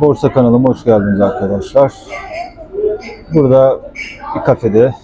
Borsa kanalıma hoş geldiniz arkadaşlar. Burada bir kafede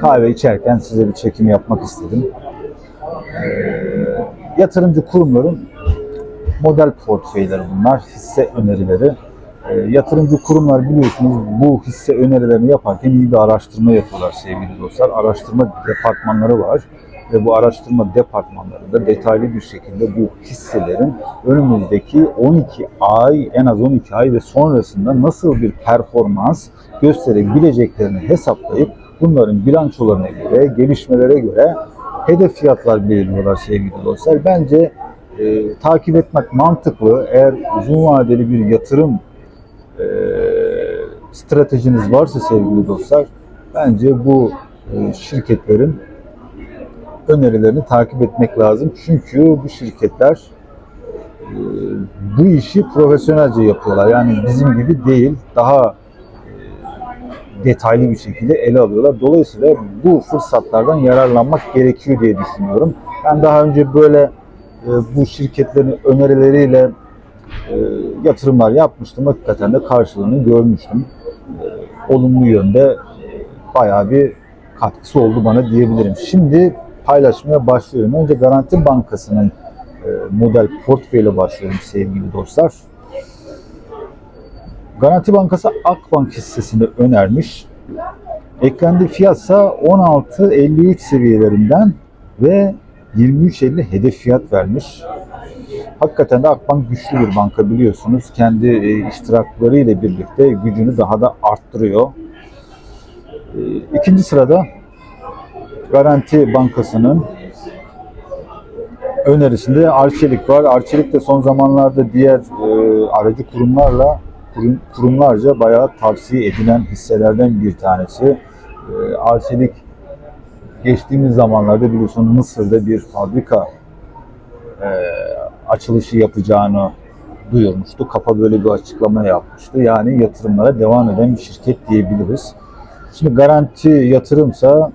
kahve içerken size bir çekim yapmak istedim. Ee, yatırımcı kurumların model portföyleri bunlar, hisse önerileri. Ee, yatırımcı kurumlar biliyorsunuz bu hisse önerilerini yaparken iyi bir araştırma yapıyorlar sevgili dostlar. Araştırma departmanları var ve bu araştırma departmanlarında detaylı bir şekilde bu hisselerin önümüzdeki 12 ay, en az 12 ay ve sonrasında nasıl bir performans gösterebileceklerini hesaplayıp bunların bilançolarına göre, gelişmelere göre hedef fiyatlar belirliyorlar sevgili dostlar. Bence e, takip etmek mantıklı. Eğer uzun vadeli bir yatırım e, stratejiniz varsa sevgili dostlar, bence bu e, şirketlerin önerilerini takip etmek lazım. Çünkü bu şirketler e, bu işi profesyonelce yapıyorlar. Yani bizim gibi değil, daha e, detaylı bir şekilde ele alıyorlar. Dolayısıyla bu fırsatlardan yararlanmak gerekiyor diye düşünüyorum. Ben daha önce böyle e, bu şirketlerin önerileriyle yatırımlar yapmıştım. Hakikaten de karşılığını görmüştüm. Olumlu yönde bayağı bir katkısı oldu bana diyebilirim. Şimdi paylaşmaya başlıyorum. Önce Garanti Bankası'nın e, model portföyle başlıyorum sevgili dostlar. Garanti Bankası Akbank hissesini önermiş. Eklendi fiyatsa 16.53 seviyelerinden ve 23.50 hedef fiyat vermiş. Hakikaten de Akbank güçlü bir banka biliyorsunuz. Kendi e, iştirakları ile birlikte gücünü daha da arttırıyor. E, İkinci sırada Garanti Bankası'nın önerisinde Arçelik var. Arçelik de son zamanlarda diğer e, aracı kurumlarla kurum, kurumlarca bayağı tavsiye edilen hisselerden bir tanesi. E, Arçelik geçtiğimiz zamanlarda biliyorsun Mısır'da bir fabrika e, açılışı yapacağını duyurmuştu. Kapa böyle bir açıklama yapmıştı. Yani yatırımlara devam eden bir şirket diyebiliriz. Şimdi garanti yatırımsa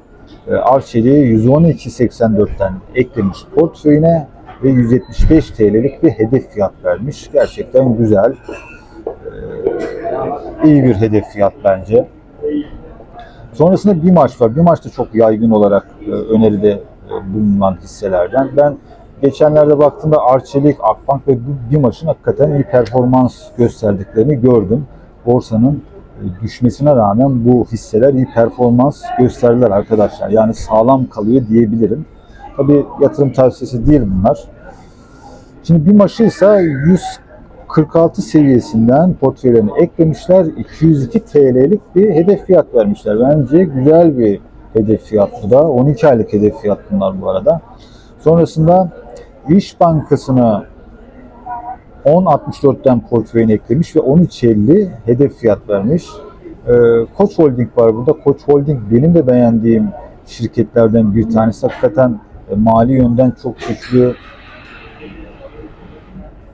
Arçelik'i 112.84'ten eklemiş portföyüne ve 175 TL'lik bir hedef fiyat vermiş. Gerçekten güzel. Ee, iyi bir hedef fiyat bence. Sonrasında bir maç var. Bir maç da çok yaygın olarak e, öneride e, bulunan hisselerden. Ben geçenlerde baktığımda Arçelik, Akbank ve bir maçın hakikaten iyi performans gösterdiklerini gördüm. Borsanın e, düşmesine rağmen bu hisseler iyi performans gösterdiler arkadaşlar. Yani sağlam kalıyor diyebilirim. Tabii yatırım tavsiyesi değil bunlar. Şimdi bir maçı ise 146 seviyesinden portföylerine eklemişler. 202 TL'lik bir hedef fiyat vermişler. Bence güzel bir hedef fiyat bu da. 12 aylık hedef fiyat bunlar bu arada. Sonrasında İş Bankası'na 10.64'ten portföyüne eklemiş ve 13.50 hedef fiyat vermiş. Ee, Koç Holding var burada. Koç Holding benim de beğendiğim şirketlerden bir tanesi. Hakikaten e, mali yönden çok güçlü,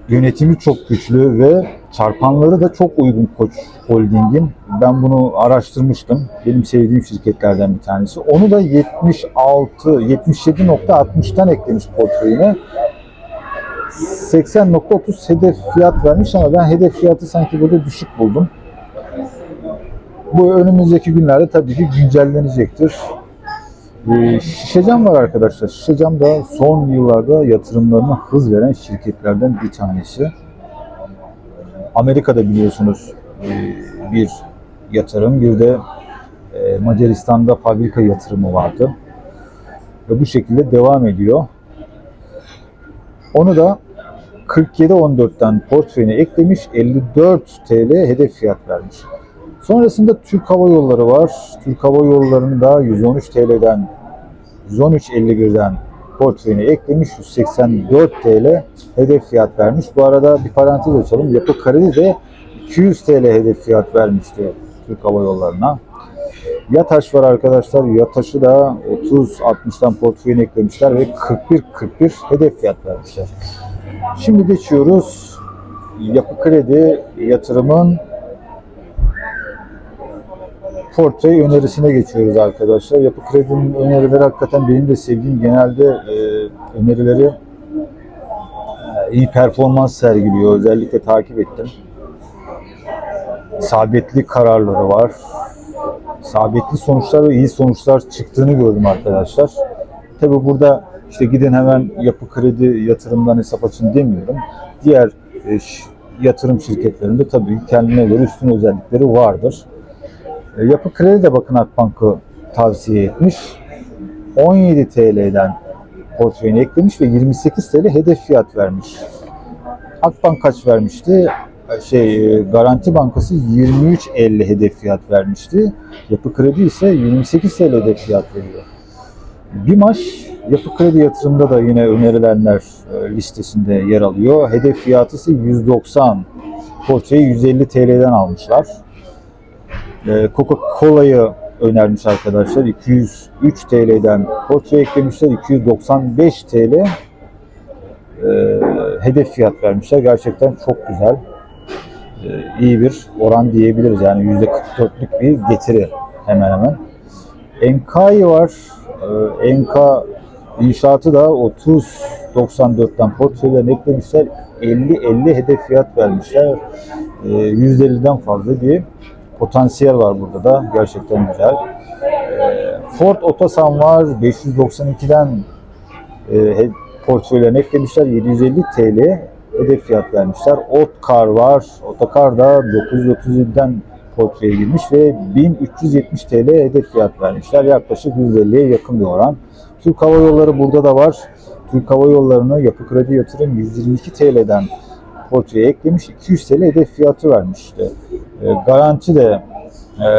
yönetimi çok güçlü ve çarpanları da çok uygun Koç Holding'in. Ben bunu araştırmıştım. Benim sevdiğim şirketlerden bir tanesi. Onu da 76, 77.60'tan eklemiş portföyüne. 80.30 hedef fiyat vermiş ama ben hedef fiyatı sanki burada düşük buldum. Bu önümüzdeki günlerde tabii ki güncellenecektir. Ee, Şişecam var arkadaşlar. Şişecam da son yıllarda yatırımlarına hız veren şirketlerden bir tanesi. Amerika'da biliyorsunuz e, bir yatırım, bir de e, Macaristan'da fabrika yatırımı vardı. Ve bu şekilde devam ediyor. Onu da 47.14'ten portföyüne eklemiş 54 TL hedef fiyat vermiş. Sonrasında Türk Hava Yolları var. Türk Hava Yolları'nı da 113 TL'den 113.51'den portföyüne eklemiş. 184 TL hedef fiyat vermiş. Bu arada bir parantez açalım. Yapı Kredi de 200 TL hedef fiyat vermişti Türk Hava Yolları'na. Yataş var arkadaşlar. Yataş'ı da 30-60'tan portföyüne eklemişler ve 41-41 hedef fiyat vermişler. Şimdi geçiyoruz. Yapı Kredi yatırımın portföy önerisine geçiyoruz arkadaşlar. Yapı Kredi'nin önerileri hakikaten benim de sevdiğim genelde e, önerileri e, iyi performans sergiliyor. Özellikle takip ettim. Sabitli kararları var. Sabitli sonuçlar ve iyi sonuçlar çıktığını gördüm arkadaşlar. Tabi burada işte gidin hemen yapı kredi yatırımdan hesap açın demiyorum. Diğer e, yatırım şirketlerinde tabii kendine göre üstün özellikleri vardır. E, yapı kredi de bakın Akbank'ı tavsiye etmiş. 17 TL'den portföyüne eklemiş ve 28 TL hedef fiyat vermiş. Akbank kaç vermişti? Şey e, Garanti Bankası 23.50 hedef fiyat vermişti. Yapı Kredi ise 28 TL hedef fiyat veriyor. BİMAŞ Yapı Kredi yatırımda da yine önerilenler e, listesinde yer alıyor. Hedef fiyatı ise 190. Portföyü 150 TL'den almışlar. E, Coca-Cola'yı önermiş arkadaşlar. 203 TL'den portföy eklemişler. 295 TL hedef fiyat vermişler. Gerçekten çok güzel. E, iyi bir oran diyebiliriz. Yani %44'lük bir getiri hemen hemen. Enkai var. E, Enka inşaatı da 30.94'ten portföylerine eklemişler. 50-50 hedef fiyat vermişler. E, %50'den fazla bir potansiyel var burada da. Gerçekten güzel. E, Ford Otosan var. 592'den e, he- portföylerine eklemişler. 750 TL hedef fiyat vermişler. Otkar var. Otokar da 937'den portföye girmiş ve 1370 TL hedef fiyat vermişler. Yaklaşık 150'ye yakın bir oran. Türk Hava Yolları burada da var. Türk Hava Yolları'nı Yapı Kredi Yatırım 122 TL'den portföye eklemiş. 200 TL hedef fiyatı vermişti. E, garanti de e,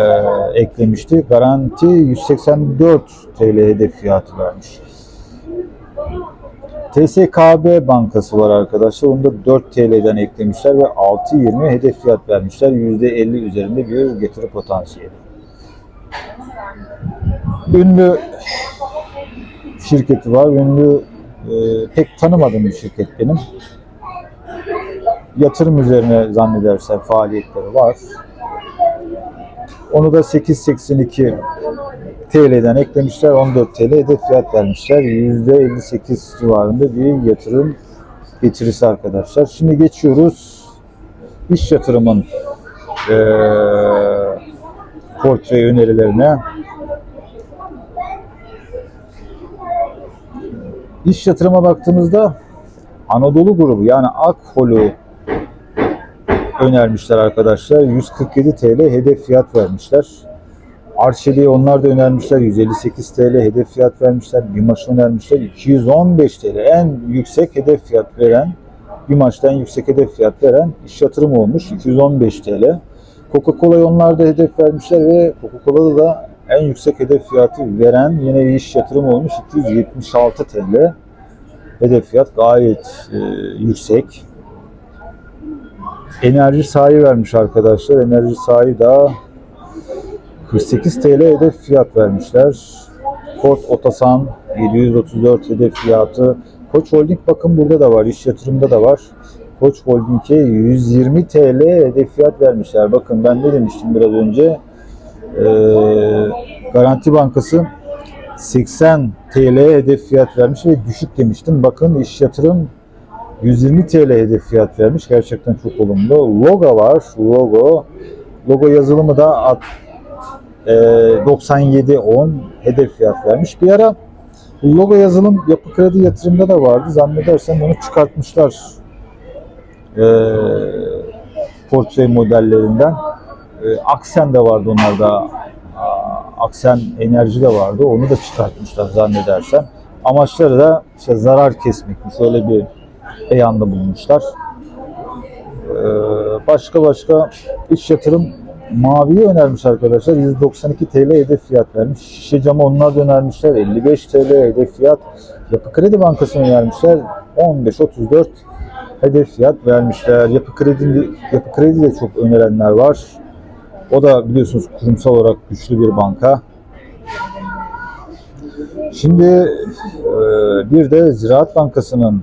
eklemişti. Garanti 184 TL hedef fiyatı vermiş. TSKB Bankası var arkadaşlar. Onu da 4 TL'den eklemişler ve 6.20 hedef fiyat vermişler. %50 üzerinde bir getiri potansiyeli. Ünlü şirketi var. Ünlü e, pek tanımadığım bir şirket benim. Yatırım üzerine zannedersem faaliyetleri var. Onu da 8.82 TL'den eklemişler. 14 TL hedef fiyat vermişler. %58 civarında bir yatırım getirisi arkadaşlar. Şimdi geçiyoruz iş yatırımın eee portföy önerilerine. İş yatırıma baktığımızda Anadolu grubu yani Akhol'u önermişler arkadaşlar. 147 TL hedef fiyat vermişler. Arçelik'i onlar da önermişler. 158 TL hedef fiyat vermişler. BİMAŞ'ı önermişler. 215 TL en yüksek hedef fiyat veren BİMAŞ'tan yüksek hedef fiyat veren iş yatırımı olmuş. 215 TL. Coca-Cola'ya onlar da hedef vermişler ve Coca-Cola'da da en yüksek hedef fiyatı veren yine bir iş yatırımı olmuş. 276 TL. Hedef fiyat gayet e, yüksek. Enerji sahi vermiş arkadaşlar. Enerji sahi da 48 TL hedef fiyat vermişler. Ford Otosan 734 hedef fiyatı. Koç Holding bakın burada da var. İş yatırımda da var. Koç Holding'e 120 TL hedef fiyat vermişler. Bakın ben ne demiştim biraz önce? Ee, Garanti Bankası 80 TL hedef fiyat vermiş ve düşük demiştim. Bakın iş yatırım 120 TL hedef fiyat vermiş. Gerçekten çok olumlu. Logo var. Logo. Logo yazılımı da e, 97.10 hedef fiyat vermiş. Bir ara logo yazılım yapı kredi yatırımda da vardı. Zannedersem onu çıkartmışlar. E, portföy modellerinden. E, Aksen de vardı onlarda. Aksen Enerji de vardı. Onu da çıkartmışlar zannedersem. Amaçları da işte zarar kesmekmiş. Öyle bir beyanda bulunmuşlar. Ee, başka başka iş yatırım maviyi önermiş arkadaşlar. 192 TL hedef fiyat vermiş. Şişe camı onlar da önermişler. 55 TL hedef fiyat. Yapı Kredi Bankası önermişler. 15-34 hedef fiyat vermişler. Yapı Kredi, Yapı Kredi de çok önerenler var. O da biliyorsunuz kurumsal olarak güçlü bir banka. Şimdi e, bir de Ziraat Bankası'nın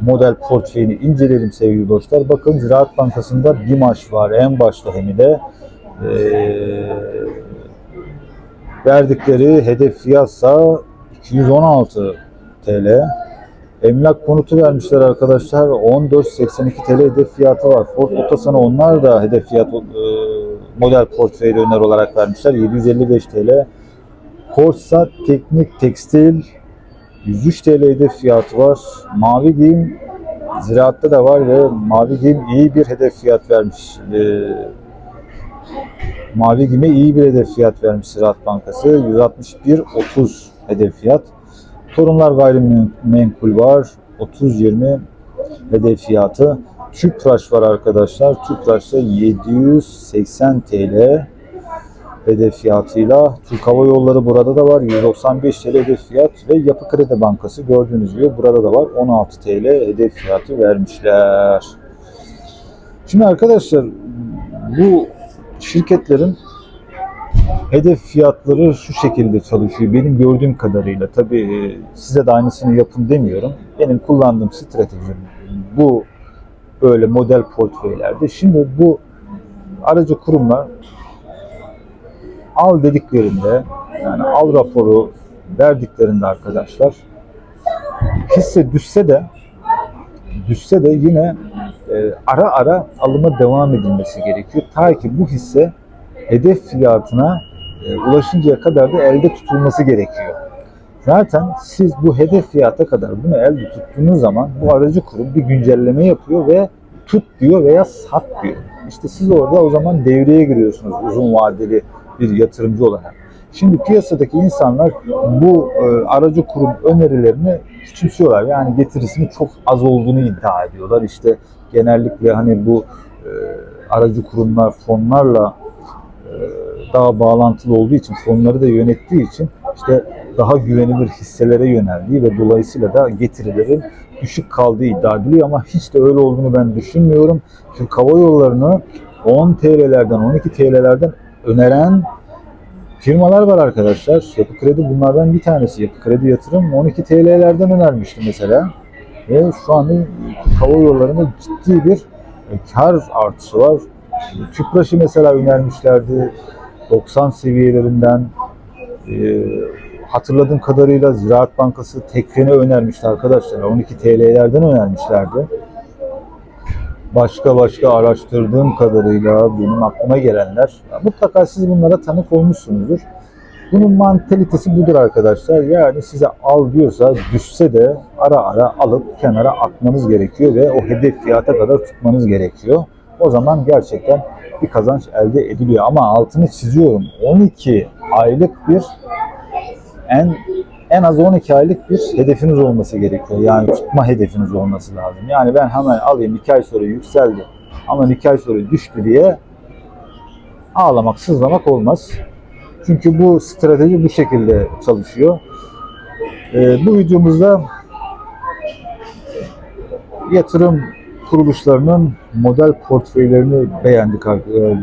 model portföyünü inceleyelim sevgili dostlar. Bakın Ziraat Bankası'nda BİMAŞ var en başta hem de. Ee, verdikleri hedef fiyatsa 216 TL. Emlak konutu vermişler arkadaşlar. 14.82 TL hedef fiyatı var. Ford Otosan'a onlar da hedef fiyat e, model portföyü öner olarak vermişler. 755 TL. Korsa Teknik Tekstil 103 TL hedef fiyatı var. Mavi giyim ziraatta da var ve mavi giyim iyi bir hedef fiyat vermiş. E, mavi giyime iyi bir hedef fiyat vermiş Ziraat Bankası. 161.30 hedef fiyat. Torunlar gayrimenkul var. 30-20 hedef fiyatı. Tüpraş var arkadaşlar. Tüpraş'ta 780 TL hedef fiyatıyla. Türk Hava Yolları burada da var. 195 TL hedef fiyat ve Yapı Kredi Bankası gördüğünüz gibi burada da var. 16 TL hedef fiyatı vermişler. Şimdi arkadaşlar bu şirketlerin hedef fiyatları şu şekilde çalışıyor. Benim gördüğüm kadarıyla tabii e, size de aynısını yapın demiyorum. Benim kullandığım strateji bu böyle model portföylerde. Şimdi bu aracı kurumlar al dediklerinde yani al raporu verdiklerinde arkadaşlar hisse düşse de düşse de yine e, ara ara alıma devam edilmesi gerekiyor. Ta ki bu hisse hedef fiyatına e, ulaşıncaya kadar da elde tutulması gerekiyor. Zaten siz bu hedef fiyata kadar bunu elde tuttuğunuz zaman bu aracı kurum bir güncelleme yapıyor ve tut diyor veya sat diyor. İşte siz orada o zaman devreye giriyorsunuz uzun vadeli bir yatırımcı olarak. Şimdi piyasadaki insanlar bu e, aracı kurum önerilerini küçümsüyorlar. Yani getirisinin çok az olduğunu iddia ediyorlar. İşte genellikle hani bu e, aracı kurumlar fonlarla e, daha bağlantılı olduğu için, fonları da yönettiği için işte daha güvenilir hisselere yöneldiği ve dolayısıyla da getirilerin düşük kaldığı iddia ediliyor ama hiç de öyle olduğunu ben düşünmüyorum. Türk Hava Yolları'nı 10 TL'lerden 12 TL'lerden öneren firmalar var arkadaşlar. Yapı Kredi bunlardan bir tanesi. Yapı Kredi Yatırım 12 TL'lerden önermişti mesela. Ve şu anda Hava Yolları'nda ciddi bir e, kar artışı var. Tüpraş'ı mesela önermişlerdi. 90 seviyelerinden e, hatırladığım kadarıyla Ziraat Bankası Tekfen'i önermişti arkadaşlar. 12 TL'lerden önermişlerdi. Başka başka araştırdığım kadarıyla benim aklıma gelenler. Mutlaka siz bunlara tanık olmuşsunuzdur. Bunun mantalitesi budur arkadaşlar. Yani size al diyorsa düşse de ara ara alıp kenara atmanız gerekiyor ve o hedef fiyata kadar tutmanız gerekiyor. O zaman gerçekten bir kazanç elde ediliyor. Ama altını çiziyorum. 12 aylık bir en en az 12 aylık bir hedefiniz olması gerekiyor. Yani tutma hedefiniz olması lazım. Yani ben hemen alayım 2 ay sonra yükseldi ama 2 ay sonra düştü diye ağlamak, sızlamak olmaz. Çünkü bu strateji bu şekilde çalışıyor. Ee, bu videomuzda yatırım kuruluşlarının model portföylerini beğendik. Ee,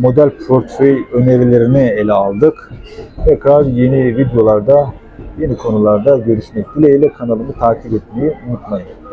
Model portföy önerilerini ele aldık. Tekrar yeni videolarda, yeni konularda görüşmek dileğiyle kanalımı takip etmeyi unutmayın.